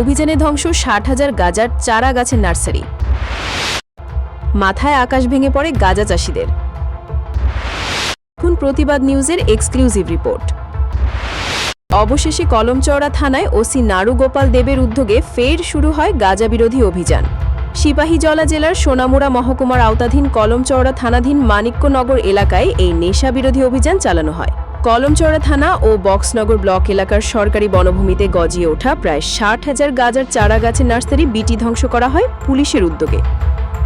অভিযানে ধ্বংস ষাট হাজার গাজার চারা গাছের নার্সারি। মাথায় আকাশ ভেঙে পড়ে গাজা চাষিদের। এখন প্রতিবাদ নিউজের এক্সক্লুসিভ রিপোর্ট। অবশেষে কলমচৌড়া থানায় ওসি নারু গোপাল দেবের উদ্যোগে ফের শুরু হয় গাজা বিরোধী অভিযান। সিপাহীজলা জেলার সোনামুড়া মহকুমার আওতাধীন কলমচৌড়া থানাধীন মানিক্যনগর এলাকায় এই নেশা বিরোধী অভিযান চালানো হয়। কলমচৌড়া থানা ও বক্সনগর ব্লক এলাকার সরকারি বনভূমিতে গজিয়ে ওঠা প্রায় ষাট হাজার গাজার চারা গাছের নার্সারি বিটি ধ্বংস করা হয় পুলিশের উদ্যোগে।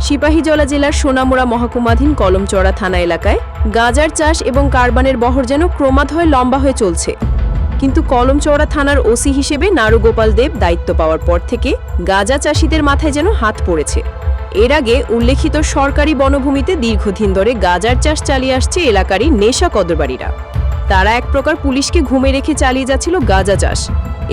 সিপাহীজলা জেলার সোনামুড়া মহকুমাধীন কলমচড়া থানা এলাকায় গাজার চাষ এবং কারবানের বহর যেন ক্রমাধয় লম্বা হয়ে চলছে। কিন্তু কলমচড়া থানার ওসি হিসেবে নারুগোপাল দেব দায়িত্ব পাওয়ার পর থেকে গাজা চাষিদের মাথায় যেন হাত পড়েছে। এর আগে উল্লেখিত সরকারি বনভূমিতে দীর্ঘদিন ধরে গাজার চাষ চালিয়ে আসছে এলাকারই নেশা কদরবাড়িরা তারা এক প্রকার পুলিশকে ঘুমে রেখে চালিয়ে যাচ্ছিল গাঁজা চাষ।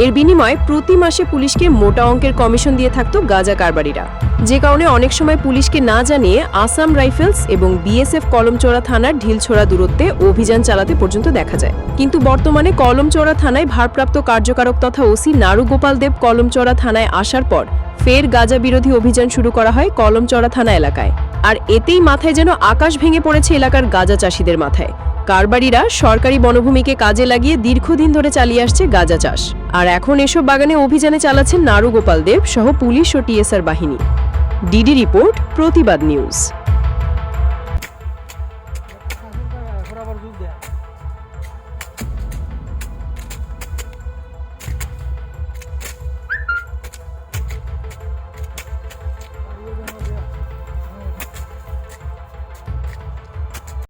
এর বিনিময়ে প্রতি মাসে পুলিশকে মোটা অঙ্কের কমিশন দিয়ে থাকতো গাঁজা কারবারিরা। যে কারণে অনেক সময় পুলিশকে না জানিয়ে আসাম রাইফেলস এবং বিএসএফ কলমচোরা থানার ঢিলছোড়া দূরত্বে অভিযান চালাতে পর্যন্ত দেখা যায়। কিন্তু বর্তমানে কলমচোরা থানায় ভারপ্রাপ্ত কার্যকারক তথা ওসি নারু গোপাল দেব কলমচোরা থানায় আসার পর ফের গাজা বিরোধী অভিযান শুরু করা হয় কলমচড়া থানা এলাকায়। আর এতেই মাথায় যেন আকাশ ভেঙে পড়েছে এলাকার গাজা চাষিদের মাথায়। কারবারিরা সরকারি বনভূমিকে কাজে লাগিয়ে দীর্ঘদিন ধরে চালিয়ে আসছে গাঁজা চাষ। আর এখন এসব বাগানে অভিযানে চালাচ্ছেন নারু গোপাল দেব সহ পুলিশ ও টিএসআর বাহিনী। ডিডি রিপোর্ট, প্রতিবাদ নিউজ।